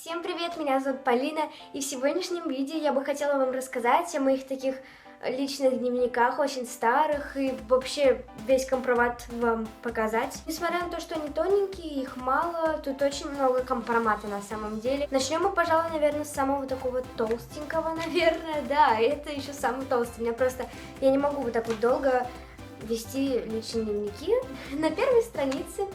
Всем привет, меня зовут Полина, и в сегодняшнем видео я бы хотела вам рассказать о моих таких личных дневниках, очень старых, и вообще весь компромат вам показать. Несмотря на то, что они тоненькие, их мало, тут очень много компромата на самом деле. Начнем мы, пожалуй, наверное, с самого такого толстенького, наверное, да, это еще самый толстый. У меня просто, я не могу вот так вот долго вести личные дневники. На первой странице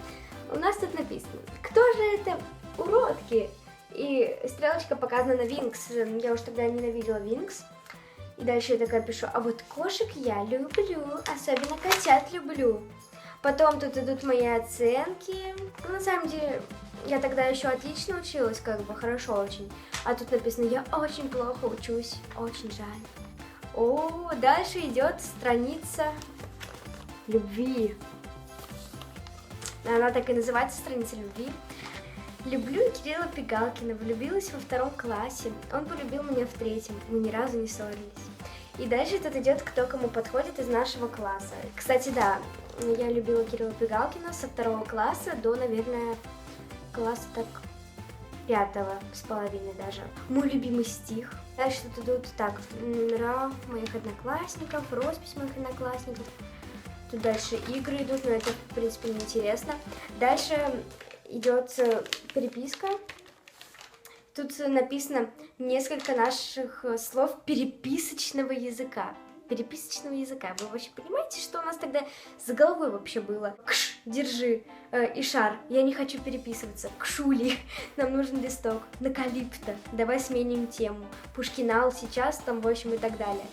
у нас тут написано, кто же это уродки? И стрелочка показана на Винкс. Я уж тогда ненавидела Винкс. И дальше я такая пишу, а вот кошек я люблю, особенно котят люблю. Потом тут идут мои оценки. Ну, на самом деле, я тогда еще отлично училась, как бы хорошо очень. А тут написано, я очень плохо учусь, очень жаль. О, дальше идет страница любви. Она так и называется, страница любви. Люблю Кирилла Пигалкина, влюбилась во втором классе. Он полюбил меня в третьем, мы ни разу не ссорились. И дальше тут идет, кто кому подходит из нашего класса. Кстати, да, я любила Кирилла Пигалкина со второго класса до, наверное, класса так пятого с половиной даже. Мой любимый стих. Дальше тут идут так, номера моих одноклассников, роспись моих одноклассников. Тут дальше игры идут, но это, в принципе, неинтересно. Дальше идет э, переписка. Тут написано несколько наших э, слов переписочного языка. Переписочного языка. Вы вообще понимаете, что у нас тогда за головой вообще было? Кш, держи. Э, шар. Я не хочу переписываться. Кшули. Нам нужен листок. Накалипто. Давай сменим тему. Пушкинал сейчас, там, в общем, и так далее.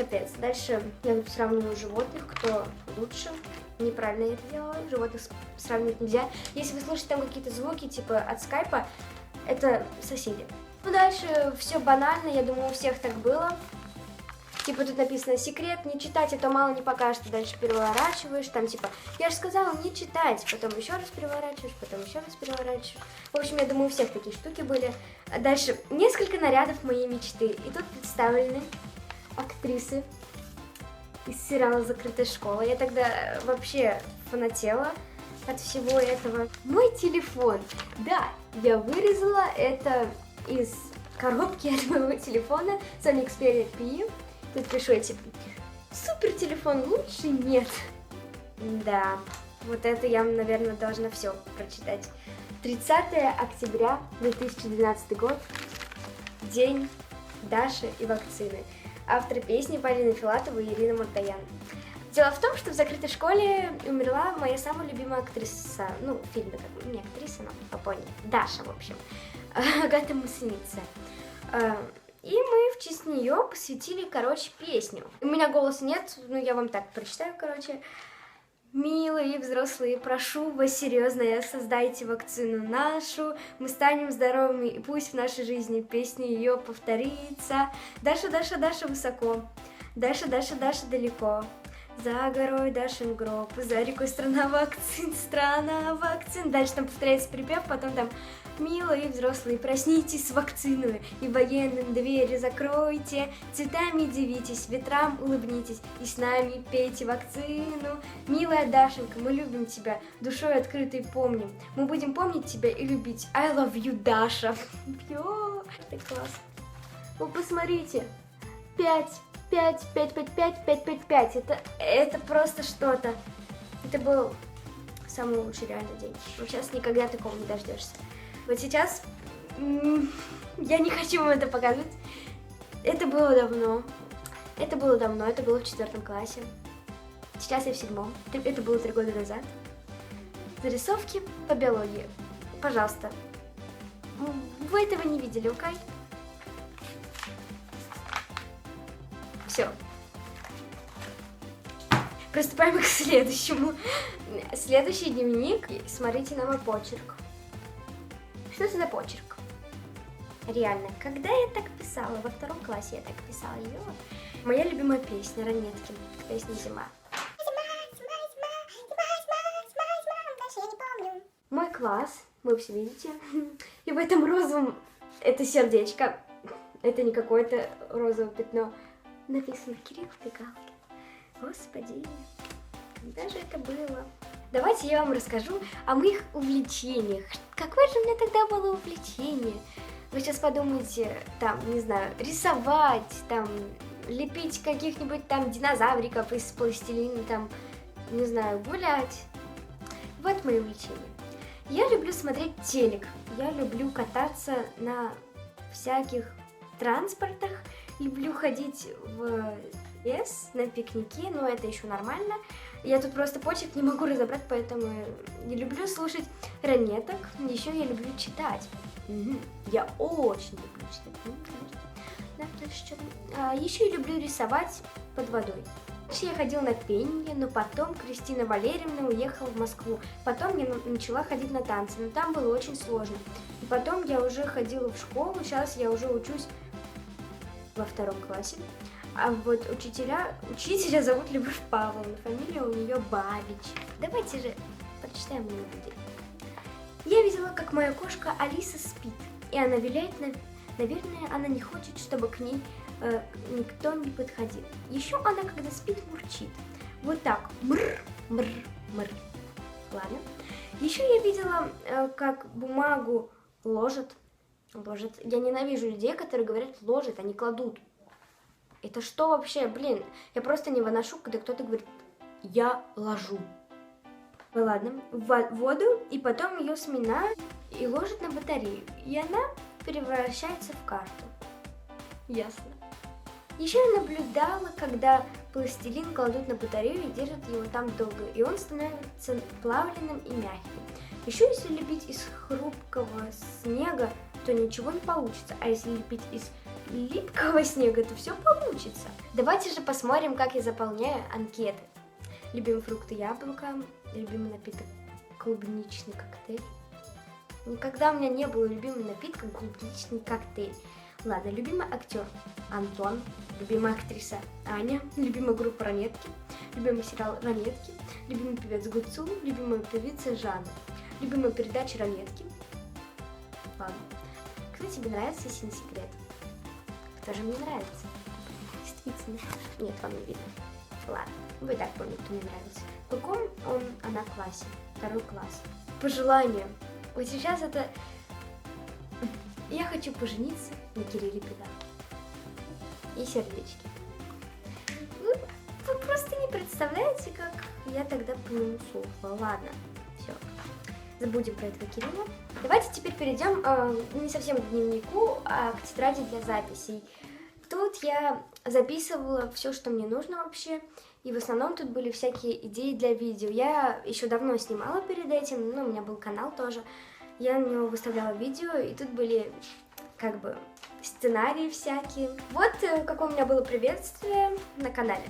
Капец. Дальше я тут сравниваю животных, кто лучше неправильно я это делала, животных сравнивать нельзя. Если вы слышите там какие-то звуки, типа от скайпа, это соседи. Ну, дальше все банально, я думаю, у всех так было. Типа тут написано секрет, не читать, это мало не покажет, дальше переворачиваешь, там типа, я же сказала не читать, потом еще раз переворачиваешь, потом еще раз переворачиваешь. В общем, я думаю, у всех такие штуки были. А дальше несколько нарядов моей мечты. И тут представлены актрисы из сериала «Закрытая школа». Я тогда вообще фанатела от всего этого. Мой телефон. Да, я вырезала это из коробки от моего телефона Sony Xperia P. Тут пишу эти супер телефон лучше нет. Да, вот это я, наверное, должна все прочитать. 30 октября 2012 год. День Даши и вакцины авторы песни Полина Филатова и Ирина Мартаян. Дело в том, что в закрытой школе умерла моя самая любимая актриса, ну, в фильме, как не актриса, но по Даша, в общем, Агата Муссеница. Э, и мы в честь нее посвятили, короче, песню. У меня голоса нет, ну, я вам так прочитаю, короче. Милые взрослые, прошу вас серьезно, создайте вакцину нашу, мы станем здоровыми, и пусть в нашей жизни песня ее повторится. Даша, Даша, Даша высоко, Даша, Даша, Даша далеко. За горой Дашин гроб, за рекой страна вакцин, страна вакцин. Дальше там повторяется припев, потом там Милые взрослые, проснитесь с вакциной и военным двери закройте, цветами дивитесь, ветрам улыбнитесь и с нами пейте вакцину. Милая Дашенька, мы любим тебя, душой открытой помним. Мы будем помнить тебя и любить. I love you, Даша. Йо, ты класс. Ну, посмотрите. Пять, пять, пять, пять, пять, пять, пять, пять. Это, это просто что-то. Это был самый лучший реальный день. Вот сейчас никогда такого не дождешься. Вот сейчас я не хочу вам это показывать. Это было давно. Это было давно, это было в четвертом классе. Сейчас я в седьмом. Это было три года назад. Зарисовки по биологии. Пожалуйста. Вы этого не видели, окей? Все. Приступаем к следующему. Следующий дневник. Смотрите на мой почерк. Что это за почерк? Реально, когда я так писала? Во втором классе я так писала. Ее. Моя любимая песня Ранеткин. Песня «Зима». Мой класс, вы все видите. И в этом розовом, это сердечко, это не какое-то розовое пятно, написано Кирилл Пигалкин. Господи, когда же это было? Давайте я вам расскажу о моих увлечениях. Какое же у меня тогда было увлечение? Вы сейчас подумаете, там, не знаю, рисовать, там, лепить каких-нибудь там динозавриков из пластилина, там, не знаю, гулять. Вот мои увлечения. Я люблю смотреть телек. Я люблю кататься на всяких транспортах. Люблю ходить в лес на пикнике, но это еще нормально. Я тут просто почек не могу разобрать, поэтому не люблю слушать ранеток. Еще я люблю читать. Я очень люблю читать. Да, что а, еще я люблю рисовать под водой. Раньше я ходила на пение, но потом Кристина Валерьевна уехала в Москву. Потом я начала ходить на танцы, но там было очень сложно. И потом я уже ходила в школу, сейчас я уже учусь во втором классе. А вот учителя, учителя зовут Любовь Павловна, фамилия у нее Бабич. Давайте же прочитаем ее людей. Я видела, как моя кошка Алиса спит, и она виляет, на... наверное, она не хочет, чтобы к ней э, никто не подходил. Еще она, когда спит, мурчит. Вот так, мр, мр, мр. Ладно. Еще я видела, э, как бумагу ложат. Ложат. Я ненавижу людей, которые говорят ложат, не кладут. Это что вообще, блин? Я просто не выношу, когда кто-то говорит, я ложу. Ну ладно, в воду, и потом ее сминают и ложат на батарею. И она превращается в карту. Ясно. Еще я наблюдала, когда пластилин кладут на батарею и держат его там долго, и он становится плавленным и мягким. Еще если лепить из хрупкого снега, то ничего не получится, а если лепить из липкого снега, то все получится. Давайте же посмотрим, как я заполняю анкеты. Любимый фрукт яблоко, любимый напиток клубничный коктейль. Никогда у меня не было любимым напитком клубничный коктейль. Ладно, любимый актер Антон, любимая актриса Аня, любимая группа Ранетки, любимый сериал Ранетки, любимый певец Гуцул, любимая певица Жанна, любимая передача Ранетки. Ладно. Кто тебе нравится, не секрет? Кто же мне нравится? Действительно. Нет, вам не видно. Ладно, вы так поняли, кто мне нравится. В каком он, она классе? Второй класс. Пожелание. Вот сейчас это... Я хочу пожениться на Кирилле Педа. И сердечки. Вы, вы просто не представляете, как я тогда по нему. Ладно, все. Забудем про этого Кирилла. Давайте теперь перейдем э, не совсем к дневнику, а к тетради для записей. Тут я записывала все, что мне нужно вообще. И в основном тут были всякие идеи для видео. Я еще давно снимала перед этим, ну, у меня был канал тоже. Я на него выставляла видео, и тут были как бы сценарии всякие. Вот э, какое у меня было приветствие на канале.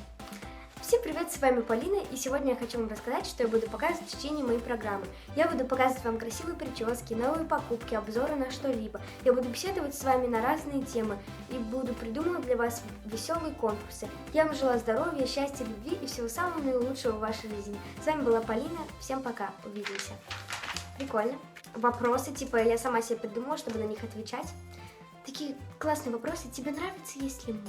Всем привет, с вами Полина, и сегодня я хочу вам рассказать, что я буду показывать в течение моей программы. Я буду показывать вам красивые прически, новые покупки, обзоры на что-либо. Я буду беседовать с вами на разные темы и буду придумывать для вас веселые конкурсы. Я вам желаю здоровья, счастья, любви и всего самого наилучшего в вашей жизни. С вами была Полина, всем пока, увидимся. Прикольно. Вопросы, типа, я сама себе придумала, чтобы на них отвечать. Такие классные вопросы. Тебе нравится есть лимон?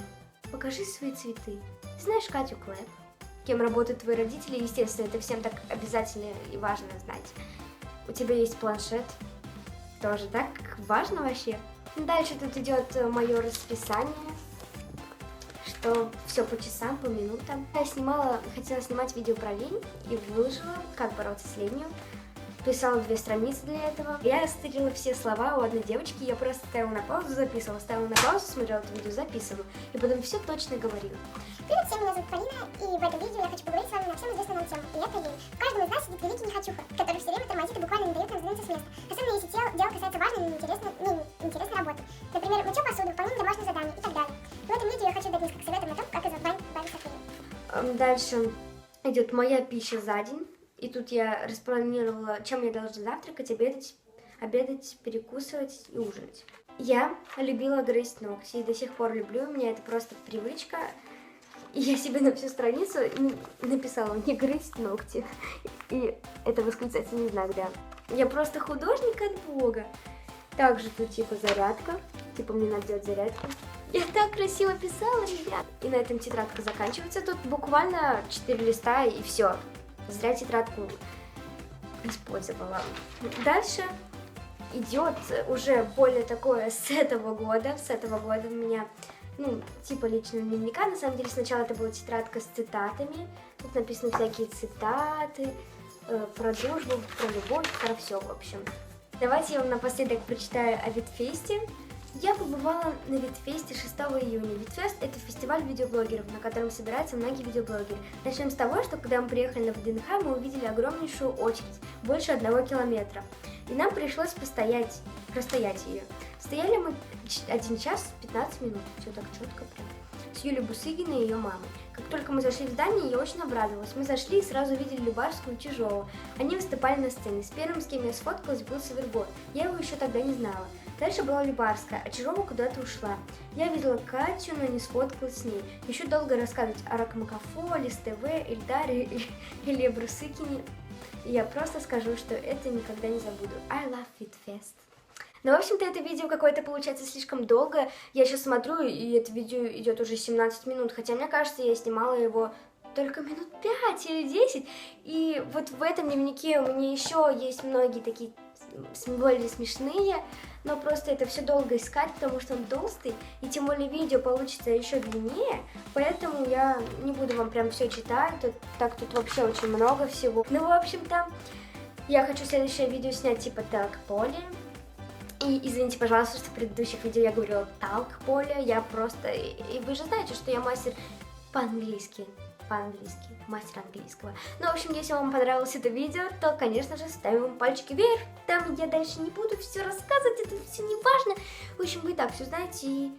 Покажи свои цветы. Ты знаешь Катю Клэп? Кем работают твои родители, естественно, это всем так обязательно и важно знать. У тебя есть планшет, тоже так важно вообще. Дальше тут идет э, мое расписание, что все по часам, по минутам. Я снимала, хотела снимать видео про лень и выложила, как бороться с ленью писала две страницы для этого. Я стырила все слова у одной девочки, я просто ставила на паузу, записывала, ставила на паузу, смотрела это видео, записывала, и потом все точно говорила. Зовут Полина, и в этом видео я хочу поговорить с вами на всем известную нам тему, и это лень. В каждом из нас сидит великий нехочуха, который все время тормозит и буквально не дает нам сдвинуться с места. Особенно если дело, дело касается важной, но неинтересной, не, неинтересной работы. Например, мытье посуды, выполнение домашних заданий и так далее. В этом видео я хочу дать несколько советов на то, как избавиться от лени. Дальше идет моя пища за день. И тут я распланировала, чем я должна завтракать, обедать, обедать, перекусывать и ужинать. Я любила грызть ногти и до сих пор люблю, у меня это просто привычка. Я себе на всю страницу написала «не грызть ногти». И это восклицательный знак, да. Я просто художник от бога. Также тут типа зарядка, типа мне надо делать зарядку. Я так красиво писала, ребят. И на этом тетрадка заканчивается. Тут буквально 4 листа и все. Зря тетрадку использовала. Дальше идет уже более такое с этого года. С этого года у меня, ну, типа личного дневника. На самом деле сначала это была тетрадка с цитатами. Тут написаны всякие цитаты э, про дружбу, про любовь, про все, в общем. Давайте я вам напоследок прочитаю о Витфесте. Я побывала на Витфесте 6 июня. Витфест – это фестиваль видеоблогеров, на котором собираются многие видеоблогеры. Начнем с того, что когда мы приехали на ВДНХ, мы увидели огромнейшую очередь, больше одного километра. И нам пришлось постоять, простоять ее. Стояли мы 1 час 15 минут, все так четко прям, с Юлей Бусыгиной и ее мамой. Только мы зашли в здание, я очень обрадовалась. Мы зашли и сразу увидели Любарскую и Чижову. Они выступали на сцене. С первым, с кем я сфоткалась, был Савергот. Я его еще тогда не знала. Дальше была Любарская, а Чижова куда-то ушла. Я видела Катю, но не сфоткалась с ней. Еще долго рассказывать о Ракмакафоле, СТВ, Эльдаре или Брусыкине. Я просто скажу, что это никогда не забуду. I love Fit Fest. Ну, в общем-то, это видео какое-то получается слишком долго. Я сейчас смотрю, и это видео идет уже 17 минут. Хотя, мне кажется, я снимала его только минут 5 или 10. И вот в этом дневнике у меня еще есть многие такие более смешные, но просто это все долго искать, потому что он толстый, и тем более видео получится еще длиннее, поэтому я не буду вам прям все читать, тут, так тут вообще очень много всего. Ну, в общем-то, я хочу следующее видео снять типа так поле, и извините, пожалуйста, что в предыдущих видео я говорила талк поле, я просто... И вы же знаете, что я мастер по-английски по-английски, мастер английского. Ну, в общем, если вам понравилось это видео, то, конечно же, ставим пальчики вверх. Там я дальше не буду все рассказывать, это все не важно. В общем, вы и так все знаете, и